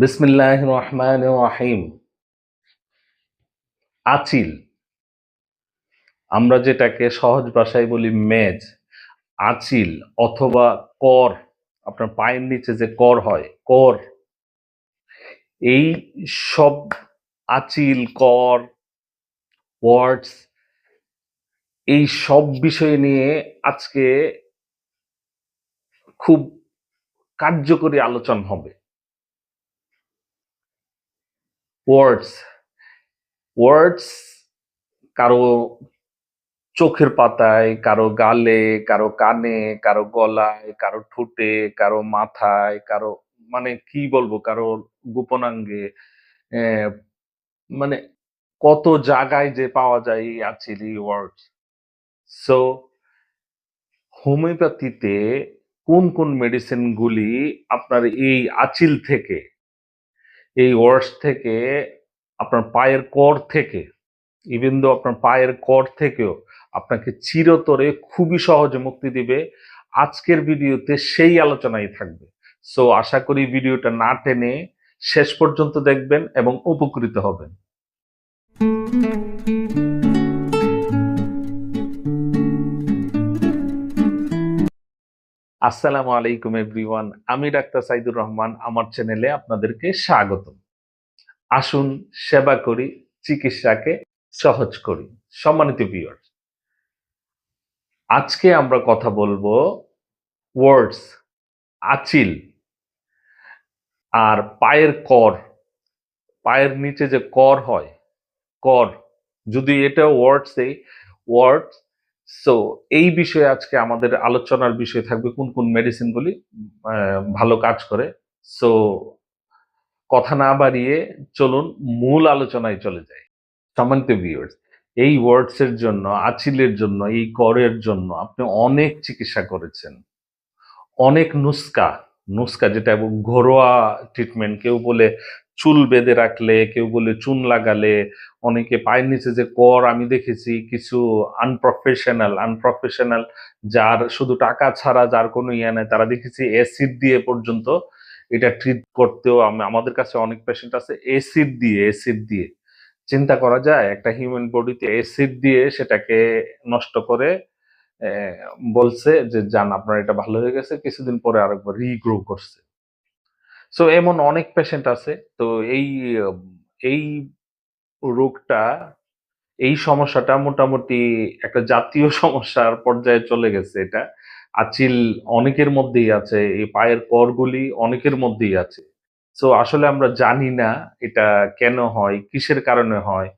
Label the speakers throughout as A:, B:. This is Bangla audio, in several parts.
A: বিসমিল্লাহ রহমান রাহিম আচিল। আমরা যেটাকে সহজ ভাষায় বলি মেজ, আচিল অথবা কর, আপনার পায়ের নিচে যে কর হয়, কর। এই সব আচিল, কর ওয়ার্ডস এই সব বিষয় নিয়ে আজকে খুব কার্যকরী আলোচনা হবে। ওয়ার্ডস ওয়ার্ডস কারও চোখের পাতায়, কারও গালে, কারও কানে, কারও গলায়, কারও ঠোঁটে, কারও মাথায়, কারও মানে কি বলব, কারও গোপনাঙ্গে মানে কত জায়গায় যে পাওয়া যায় এই ওয়ার্ডস সো হোমিওপ্যাথিতে কোন কোন মেডিসিনগুলি আপনার এই আচিল থেকে এই ওয়ার্ডস থেকে আপনার পায়ের কর থেকে ইভেন দো আপনার পায়ের কর থেকেও আপনাকে চিরতরে খুবই সহজে মুক্তি দিবে। আজকের ভিডিওতে সেই আলোচনাই থাকবে। সো আশা করি ভিডিওটা না টেনে শেষ পর্যন্ত দেখবেন এবং উপকৃত হবেন। আসসালামু আলাইকুম এভরিওয়ান, আমি ডাক্তার সাইদুর রহমান, আমার চ্যানেলে আপনাদেরকে স্বাগত আসুন, সেবা করি, চিকিৎসাকে সহজ করি। সম্মানিত ভিউয়ার আজকে আমরা কথা বলব ওয়ার্ডস আচিল আর পায়ের কর। পায়ের নিচে যে কর হয়, কর, যদি এটা ওয়ার্ডস এই ওয়ার্ড সো এই বিষয়ে আজকে আমাদের আলোচনার বিষয় থাকবে কোন কোন মেডিসিনগুলি ভালো কাজ করে। সো কথা না বাড়িয়ে চলুন, মূল আলোচনায় চলে যাই। সম্মানিত ভিউয়ার্স এই ওয়ার্ডস এর জন্য, আচিলের জন্য, এই করের জন্য আপনি অনেক চিকিৎসা করেছেন। অনেক নুস্কা নুস্কা যেটা এবং ঘরোয়া ট্রিটমেন্ট কেউ বলে চুল বেঁধে রাখলে, কেউ বলে চুন লাগালে, অনেকে পায়ের নিচে যে কর আমি দেখেছি, কিছু আনপ্রফেশনাল আনপ্রফেশনাল যার শুধু টাকা ছাড়া যার কোনো ইয়ে নেই, তারা দেখেছি অ্যাসিড দিয়ে পর্যন্ত এটা ট্রিট করতেও আমি- আমাদের কাছে অনেক পেশেন্ট আছে অ্যাসিড দিয়ে অ্যাসিড দিয়ে। চিন্তা করা যায়, একটা হিউম্যান বডিতে অ্যাসিড দিয়ে সেটাকে নষ্ট করে বলছে যে যান আপনার এটা ভালো হয়ে গেছে। কিছুদিন পরে আরেকবার রিগ্রো করছে। সো এমন অনেক পেশেন্ট আছে। তো এই এই রোগটা, এই সমস্যাটা মোটামুটি একটা জাতীয় সমস্যার পর্যায়ে চলে গেছে এটা। আচিল অনেকের মধ্যেই আছে, এই পায়ের করগুলি অনেকের মধ্যেই আছে। সো আসলে আমরা জানি না এটা কেন হয়, কিসের কারণে হয়,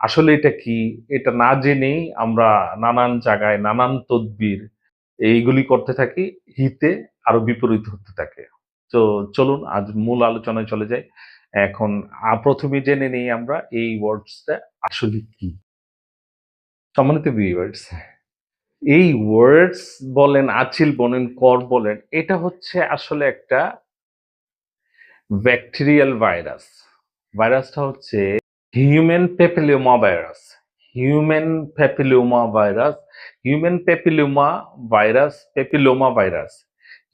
A: আসলে এটা কি? এটা না জেনেই আমরা নানান জায়গায় নানান তদবির এইগুলি করতে থাকি, হিতে আরও বিপরীত হতে থাকে। তো চলুন, আজ মূল আলোচনায় চলে যাই। এখন প্রথমে জেনে নেই আমরা এই ওয়ার্ডসটা আসলে কি। সম্মানিত ভিউয়ার্স এই ওয়ার্ডস বলেন, আচিল বলেন, কর বলেন, এটা হচ্ছে আসলে একটা ব্যাকটেরিয়াল ভাইরাস ভাইরাসটা হচ্ছে human papilloma virus human papilloma virus human papilloma virus papilloma virus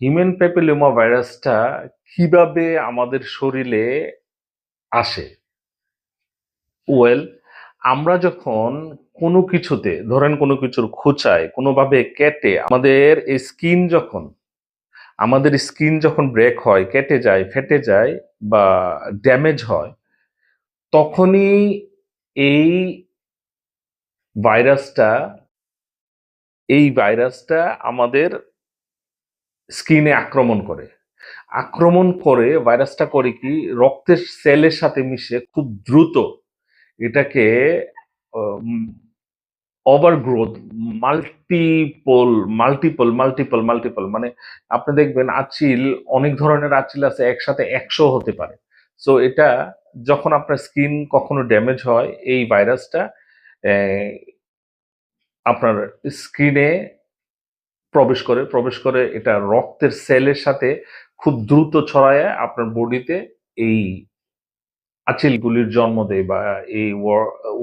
A: human papilloma ভাইরাসটা কীভাবে আমাদের শরীরে আসে? ওয়েল আমরা যখন কোনো কিছুতে, ধরেন কোনো কিছুর খোঁচায়, কোনোভাবে কেটে আমাদের স্কিন যখন, আমাদের স্কিন যখন ব্রেক হয়, কেটে যায়, ফেটে যায় বা ড্যামেজ হয়, তখনই এই ভাইরাসটা এই ভাইরাসটা আমাদের স্কিনে আক্রমণ করে। আক্রমণ করে ভাইরাসটা করে কি, রক্তের সেলের সাথে মিশে খুব দ্রুত এটাকে overgrowth multiple multiple multiple multiple মানে আপনি দেখবেন আচিল, অনেক ধরনের আচিল আছে, একসাথে একশো হতে পারে। সো এটা যখন আপনার স্কিন কখনো ড্যামেজ হয়, এই ভাইরাসটা আপনার স্কিনে প্রবেশ করে প্রবেশ করে এটা রক্তের সেলের সাথে খুব দ্রুত ছড়ায় আপনার বডিতে। এই আচিলগুলির জন্ম দেয় বা এই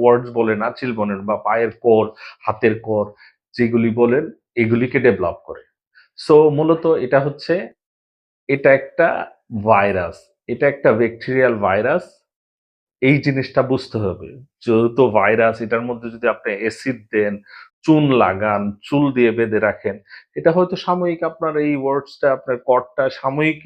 A: ওয়ার্ডস বলেন আচিল বলেন বা পায়ের কর, হাতের কর যেগুলি বলেন, এগুলিকে ডেভেলপ করে। সো মূলত এটা হচ্ছে, এটা একটা ভাইরাস, এটা একটা ব্যাকটেরিয়াল ভাইরাস। এই জিনিসটা বুঝতে হবে। যেহেতু ভাইরাস, এটার মধ্যে যদি আপনি অ্যাসিড দেন চুন লাগান, চুল দিয়ে বেঁধে রাখেন। এটা হয়তো সাময়িক আপনার এই ওয়ার্ডসটা আপনার কটটা সাময়িক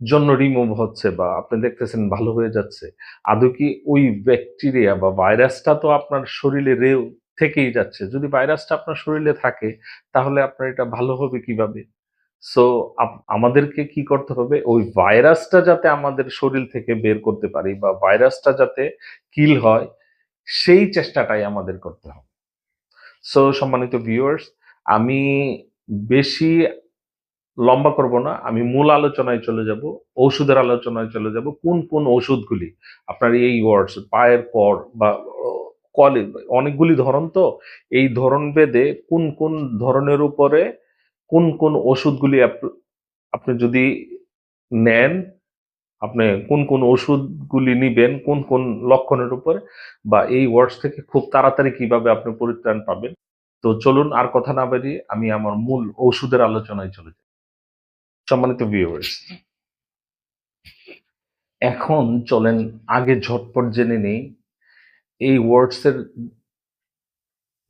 A: জন্য রিমুভ হচ্ছে বা আপনি দেখতেছেন ভালো হয়ে যাচ্ছে। আদৌ কি ওই ব্যাকটেরিয়া বা ভাইরাসটা তো আপনার শরীরে রেও থেকেই যাচ্ছে। যদি ভাইরাসটা আপনার শরীরে থাকে, তাহলে আপনার এটা ভালো হবে কীভাবে? সো আমাদেরকে কি করতে হবে? ওই ভাইরাসটা যাতে আমাদের শরীর থেকে বের করতে পারি বা ভাইরাসটা যাতে কিল হয়, সেই চেষ্টাটাই আমাদের করতে হবে। সো সম্মানিত ভিউয়ার্স আমি বেশি লম্বা করব না, আমি মূল আলোচনায় চলে যাব, ঔষধের আলোচনায় চলে যাব, কোন কোন ওষুধগুলি আপনার এই ওয়ার্ডস পায়ের পর বা, কলে, অনেকগুলি ধরন তো, এই ধরন ভেদে কোন কোন ধরনের উপরে কোন কোন ওষুধগুলি আপ- আপনি যদি নেন আপনি কোন কোন ওষুধগুলি নিবেন, কোন কোন লক্ষণের উপরে বা এই ওয়ার্ডস থেকে খুব তাড়াতাড়ি কীভাবে আপনি পরিত্রাণ পাবেন। তো চলুন আর কথা না বেরিয়ে আমি আমার মূল ওষুধের আলোচনায় চলে যাই। সম্মানিত ভিউয়ার্স এখন চলেন আগে ঝটপট জেনে নেই এই ওয়ার্ডস এর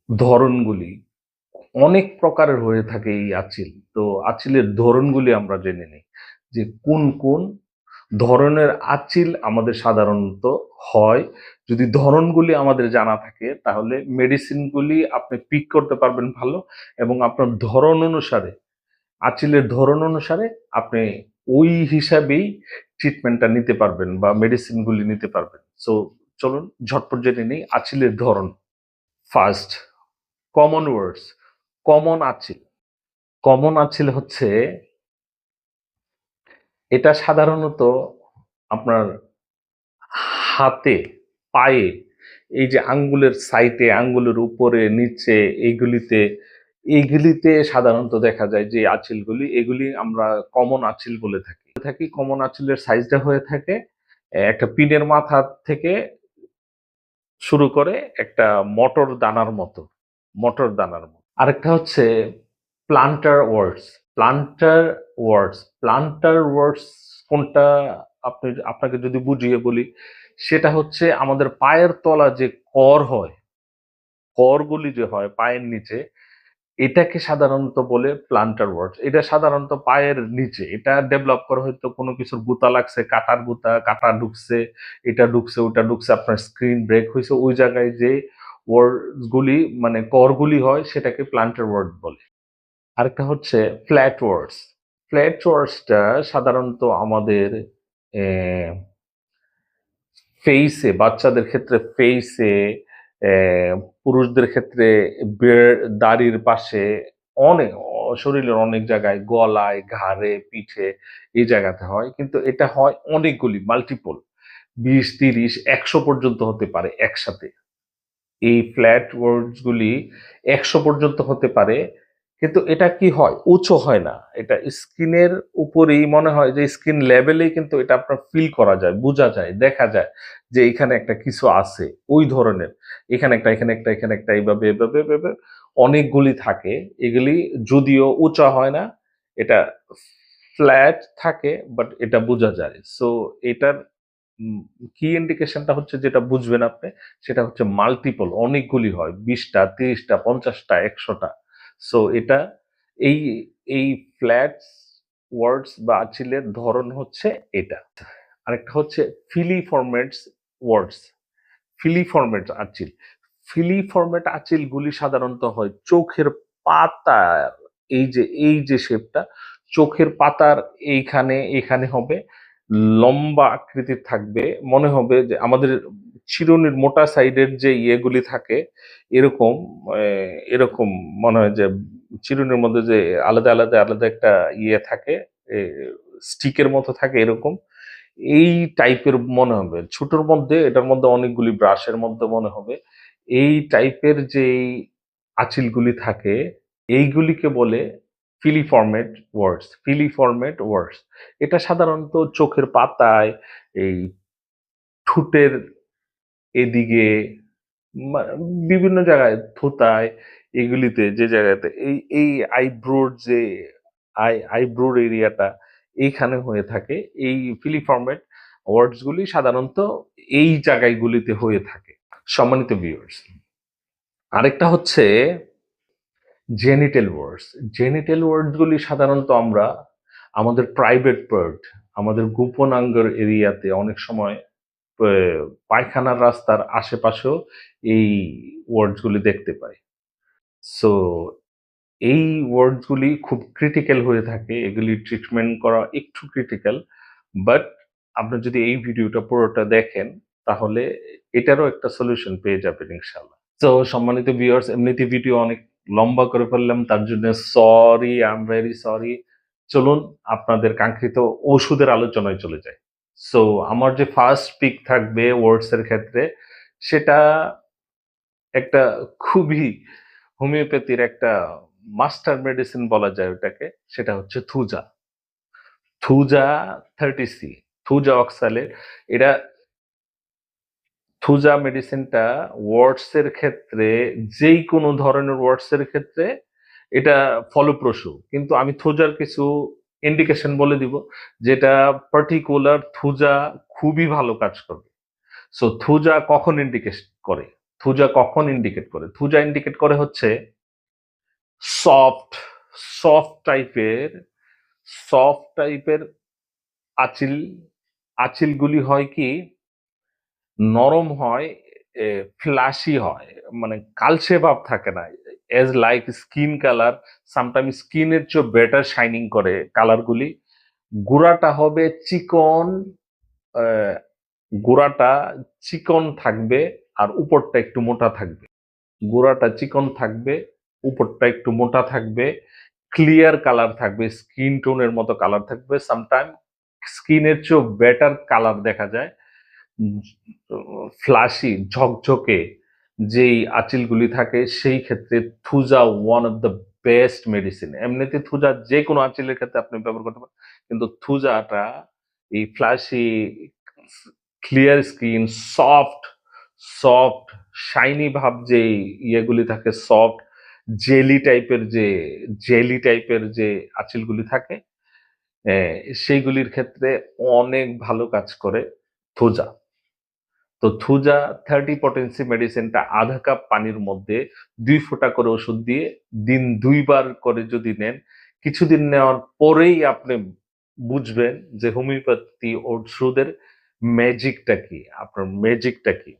A: ধরনগুলি। অনেক প্রকারের হয়ে থাকে এই আচিল। তো আচিলের ধরনগুলি আমরা জেনে নিই যে কোন কোন ধরনের আচিল আমাদের সাধারণত হয়। যদি ধরনগুলি আমাদের জানা থাকে, তাহলে মেডিসিনগুলি আপনি পিক করতে পারবেন ভালো এবং আপনার ধরন অনুসারে, আচিলের ধরন অনুসারে আপনি ওই হিসাবেই ট্রিটমেন্টটা নিতে পারবেন বা মেডিসিনগুলি নিতে পারবেন। সো চলুন ঝটপট জেনে নেই আচিলের ধরন। ফার্স্ট কমন ওয়ার্ডস কমন আচিল। কমন আচিল হচ্ছে এটা সাধারণত আপনার হাতে, পায়ে, এই যে আঙ্গুলের সাইটে আঙ্গুলের উপরে, নিচে, এইগুলিতে এইগুলিতে সাধারণত দেখা যায় যে আঁচিলগুলি, এগুলি আমরা কমন আঁচিল বলে থাকি। থাকি কমন আঁচিলের সাইজটা হয়ে থাকে, একটা পিনের মাথা থেকে শুরু করে একটা মটর দানার মতো, মটর দানার মতো। আরেকটা হচ্ছে plantar warts plantar warts plantar warts কোনটা আপনি, আপনাকে যদি বুঝিয়ে বলি, সেটা হচ্ছে আমাদের পায়ের তলা যে কর হয়, করগুলি যে হয় পায়ের নিচে, এটাকে সাধারণত বলে প্লান্টার ওয়ার্ডস এটা সাধারণত পায়ের নিচে, এটা ডেভেলপ করা হয়তো কোনো কিছুর গুতা লাগছে, কাটার গুতা, কাটা ঢুকছে, এটা ঢুকছে, ওটা ঢুকছে, আপনার স্ক্রিন ব্রেক হয়েছে, ওই জায়গায় যে ওয়ার্ডস গুলি মানে করগুলি হয়, সেটাকে প্লান্টার ওয়ার্ড বলে। আরেকটা হচ্ছে ফ্ল্যাট ওয়ার্ডস ফ্ল্যাট ওয়ার্ডসটা সাধারণত আমাদের ফেইসে বাচ্চাদের ক্ষেত্রে ফেইসে পুরুষদের ক্ষেত্রে বেড় দাড়ির পাশে অনেক শরীরের অনেক জায়গায় গলায়, ঘাড়ে, পিঠে এই জায়গাতে হয়। কিন্তু এটা হয় অনেকগুলি মাল্টিপল বিশ, তিরিশ, একশো পর্যন্ত হতে পারে একসাথে। এই ফ্ল্যাট ওয়ার্ডস গুলি একশো পর্যন্ত হতে পারে কিন্তু এটা কি হয়? উঁচু হয় না। এটা স্কিনের উপরেই মনে হয় যে স্কিন লেভেলেই কিন্তু এটা আপনার ফিল করা যায়, বোঝা যায়, দেখা যায় যে এখানে একটা কিছু আছে, ওই ধরনের। এখানে একটা এখানে একটা এখানে একটা, এইভাবে এভাবে এভাবে অনেকগুলি থাকে। এগুলি যদিও উঁচা হয় না, এটা ফ্ল্যাট থাকে, বাট এটা বোঝা যায়। সো এটার কি ইন্ডিকেশনটা হচ্ছে যেটা বুঝবেন আপনি? সেটা হচ্ছে মাল্টিপল অনেকগুলি হয়। বিশটা, তিরিশটা, পঞ্চাশটা, একশোটা। সো এটা এই এই ফ্ল্যাটস ওয়ার্ডস বা আচিলের ধরন হচ্ছে এটা। আরেকটা হচ্ছে ফিলি ফিলিফরমেটস ওয়ার্ডস ফিলি ফিলিফরমেট আচিল। ফিলি ফিলিফরমেট আচিলগুলি সাধারণত হয় চোখের পাতার, এই যে এই যে শেপটা চোখের পাতার এইখানে, এখানে হবে, লম্বা আকৃতির থাকবে। মনে হবে যে আমাদের চিরুনির মোটা সাইডের যে ইয়েগুলি থাকে, এরকম এরকম মনে হয় যে চিরুনির মধ্যে যে আলাদা আলাদা আলাদা একটা ইয়ে থাকে স্টিকের মতো থাকে এরকম, এই টাইপের মনে হবে। ছোটোর মধ্যে, এটার মধ্যে অনেকগুলি ব্রাশের মধ্যে মনে হবে, এই টাইপের যে আঁচিলগুলি থাকে, এইগুলিকে বলে ফিলিফর্মেট ওয়ার্ডস ফিলিফর্মেট ওয়ার্ডস। এটা সাধারণত চোখের পাতায়, এই ঠোঁটের এদিকে বিভিন্ন জায়গায় থুতায়, এগুলিতে, যে জায়গাতে, এই এই আইব্রোর যে, আই, আইব্রোর এরিয়াটা এইখানে হয়ে থাকে। এই ফিলিফর্মেট ওয়ার্ডস গুলি সাধারণত এই জায়গাগুলিতে হয়ে থাকে, সম্মানিত ভিউয়ার্স। আরেকটা হচ্ছে জেনিটেল ওয়ার্ডস। জেনিটেল ওয়ার্ডস গুলি সাধারণত আমরা আমাদের প্রাইভেট পার্ট, আমাদের গোপনাঙ্গের এরিয়াতে অনেক সময় পায়খানার রাস্তার আশেপাশেও এই ওয়ার্ডস গুলি দেখতে পাই। সো এই ওয়ার্ডসগুলি খুব ক্রিটিক্যাল হয়ে থাকে। এগুলি ট্রিটমেন্ট করা একটু ক্রিটিক্যাল বাট আপনি যদি এই ভিডিওটা পুরোটা দেখেন, তাহলে এটারও একটা সলিউশন পেয়ে যাবেন ইনশাল্লাহ তো সম্মানিত ভিউয়ার্স এমনিতে ভিডিও অনেক লম্বা করে ফেললাম, তার জন্য sorry I am very sorry চলুন, আপনাদের কাঙ্ক্ষিত ওষুধের আলোচনায় চলে যায় সো আমার যে ফার্স্ট পিক থাকবে ওয়ার্ডস এর ক্ষেত্রে, সেটা একটা খুবই হোমিওপ্যাথির একটা মাস্টার মেডিসিন বলা যায় ওটাকে, সেটা হচ্ছে thuja. Thuja thirty C thuja অক্সালের এটা থুজা মেডিসিনটা ওয়ার্ডস এর ক্ষেত্রে, যেই কোনো ধরনের ওয়ার্ডস এর ক্ষেত্রে, এটা ফলপ্রসূ। কিন্তু আমি থুজার কিছু ইন্ডিকেশন বলে দিব, যেটা পার্টিকুলার থুজা খুবই ভালো কাজ করবে। সো থুজা কখন ইন্ডিকেট করে? থুজা কখন ইন্ডিকেট করে? থুজা ইন্ডিকেট করে হচ্ছে সফট সফট টাইপের সফট টাইপের আচিল, আচিলগুলি হয় কি? নরম হয় ফ্ল্যাশি হয় মানে কালসে ভাব থাকে না as like skin colour sometime স্কিনের চেয়ে বেটার শাইনিং করে কালারগুলি গুড়াটা হবে চিকন গুড়াটা চিকন থাকবে আর উপরটা একটু মোটা থাকবে। গোড়াটা চিকন থাকবে, উপরটা একটু মোটা থাকবে ক্লিয়ার কালার থাকবে স্কিন টোনের মতো কালার থাকবে। সামটাইম স্কিনের চেয়েও বেটার কালার দেখা যায়। ফ্লাশি ঝকঝকে। যেই আঁচিলগুলি থাকে, সেই ক্ষেত্রে thuja one of the best medicine এমনিতে থুজা যে কোনো আচিলের ক্ষেত্রে আপনি ব্যবহার করতে পারেন, কিন্তু থুজাটা এই fleshy clear skin soft soft shiny ভাব যে ইয়েগুলি থাকে সফট জেলি টাইপের যে জেলি টাইপের যে আঁচিলগুলি থাকে সেইগুলির ক্ষেত্রে অনেক ভালো কাজ করে থুজা। তো থুজা থার্টি পটেন্সি মেডিসিনটা আধা কাপ পানির মধ্যে দুই ফোঁটা করে ওষুধ দিয়ে দিন দুইবার করে যদি নেন, কিছুদিন নেওয়ার পরেই আপনি বুঝবেন যে হোমিওপ্যাথি ওষুধের ম্যাজিকটা কি, আপনার ম্যাজিকটা কি।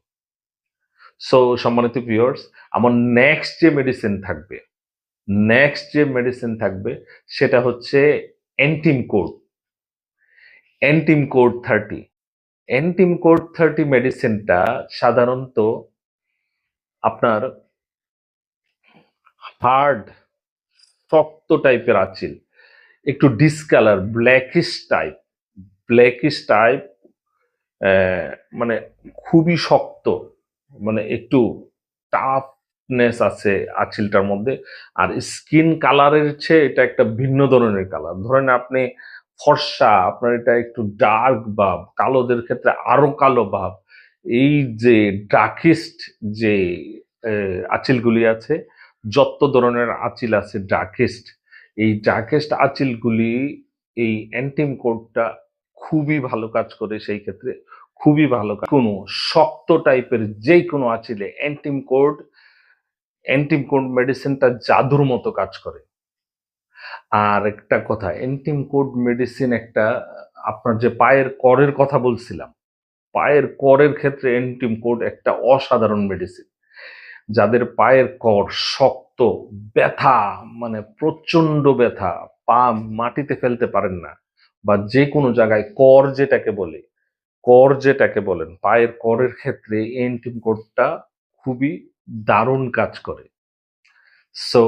A: সো সম্মানিত ভিউয়ার্স আমার নেক্সট যে মেডিসিন থাকবে নেক্সট যে মেডিসিন থাকবে, সেটা হচ্ছে antim crud antim crud thirty antim crud thirty মেডিসিনটা সাধারণত আপনার হার্ড, শক্ত টাইপের আচিল, একটু discolour, blackish type blackish type মানে খুবই শক্ত মানে একটু টাফনেস আছে আঁচিলটার মধ্যে, আর স্কিন কালারের চেয়ে এটা একটা ভিন্ন ধরনের কালার। ধরেন আপনি ফর্সা, আপনার এটা একটু ডার্ক ভাব, কালোদের ক্ষেত্রে আরও কালো ভাব। এই যে ডার্কিস্ট যে আঁচিলগুলি আছে, যত ধরনের আঁচিল আছে ডার্কেস্ট এই ডার্কেস্ট আঁচিলগুলি এই অ্যান্টিম কোডটা খুবই ভালো কাজ করে সেই ক্ষেত্রে, খুবই ভালো কোনো শক্ত টাইপের যে কোনো আঁচিলে অ্যান্টিম কোড অ্যান্টিম কোড মেডিসিনটা জাদুর মতো কাজ করে। আর একটা কথা এন্টিম কোড মেডিসিন একটা, আপনার যে পায়ের করের কথা বলছিলাম, পায়ের করের ক্ষেত্রে এন্টিম কোড একটা অসাধারণ মেডিসিন যাদের পায়ের কর শক্ত, ব্যথা মানে প্রচণ্ড ব্যথা, পা মাটিতে ফেলতে পারেন না, বা যে কোনো জায়গায় কর যেটাকে বলে, কর যেটাকে বলেন, পায়ের করের ক্ষেত্রে এন্টিম কোডটা খুবই দারুণ কাজ করে। সো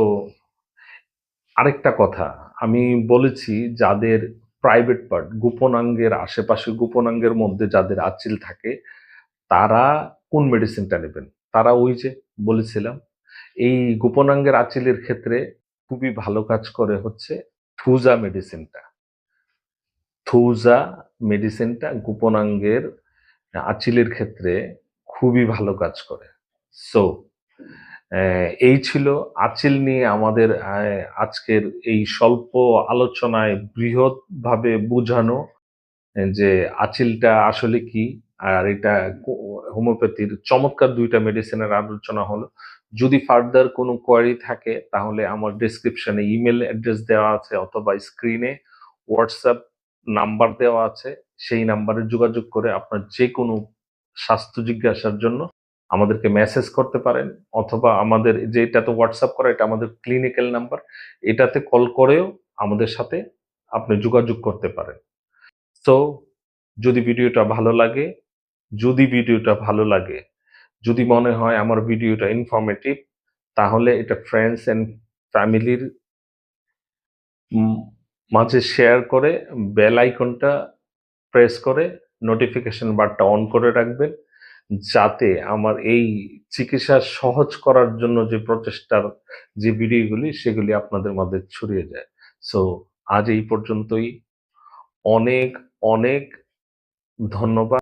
A: আরেকটা কথা, আমি বলেছি যাদের প্রাইভেট পার্ট গোপনাঙ্গের আশেপাশে গোপনাঙ্গের মধ্যে যাদের আচিল থাকে, তারা কোন মেডিসিনটা নেবেন? তারা ওই যে বলেছিলাম, এই গোপনাঙ্গের আচিলের ক্ষেত্রে খুবই ভালো কাজ করে হচ্ছে থুজা মেডিসিনটা থুজা মেডিসিনটা গোপনাঙ্গের আচিলের ক্ষেত্রে খুবই ভালো কাজ করে। সো এই ছিল আচিল নিয়ে আমাদের আজকের এই স্বল্প আলোচনায় বৃহৎভাবে বোঝানো যে আচিলটা আসলে কি, আর এটা হোমিওপ্যাথির চমৎকার দুইটা মেডিসিনের আলোচনা হলো। যদি ফার্দার কোনো কোয়ারি থাকে, তাহলে আমার ডেসক্রিপশনে ইমেল অ্যাড্রেস দেওয়া আছে অথবা স্ক্রিনে হোয়াটসঅ্যাপ নাম্বার দেওয়া আছে। সেই নাম্বারে যোগাযোগ করে আপনার যে কোনো স্বাস্থ্য জিজ্ঞাসার জন্য আমাদেরকে মেসেজ করতে পারেন, অথবা আমাদের যেটাতে হোয়াটসঅ্যাপ করা, এটা আমাদের ক্লিনিক্যাল নাম্বার এটাতে কল করেও আমাদের সাথে আপনি যোগাযোগ করতে পারেন। তো যদি ভিডিওটা ভালো লাগে, যদি ভিডিওটা ভালো লাগে, যদি মনে হয় আমার ভিডিওটা ইনফরমেটিভ তাহলে এটা ফ্রেন্ডস অ্যান্ড ফ্যামিলির মাঝে শেয়ার করে বেল আইকনটা প্রেস করে নোটিফিকেশন বারটা অন করে রাখবেন। যাতে আমার এই চিকিৎসা সহজ করার জন্য যে প্রচেষ্টার যে ভিডিওগুলি, সেগুলি আপনাদের মধ্যে ছড়িয়ে যায়। সো আজ এই পর্যন্তই। অনেক অনেক ধন্যবাদ।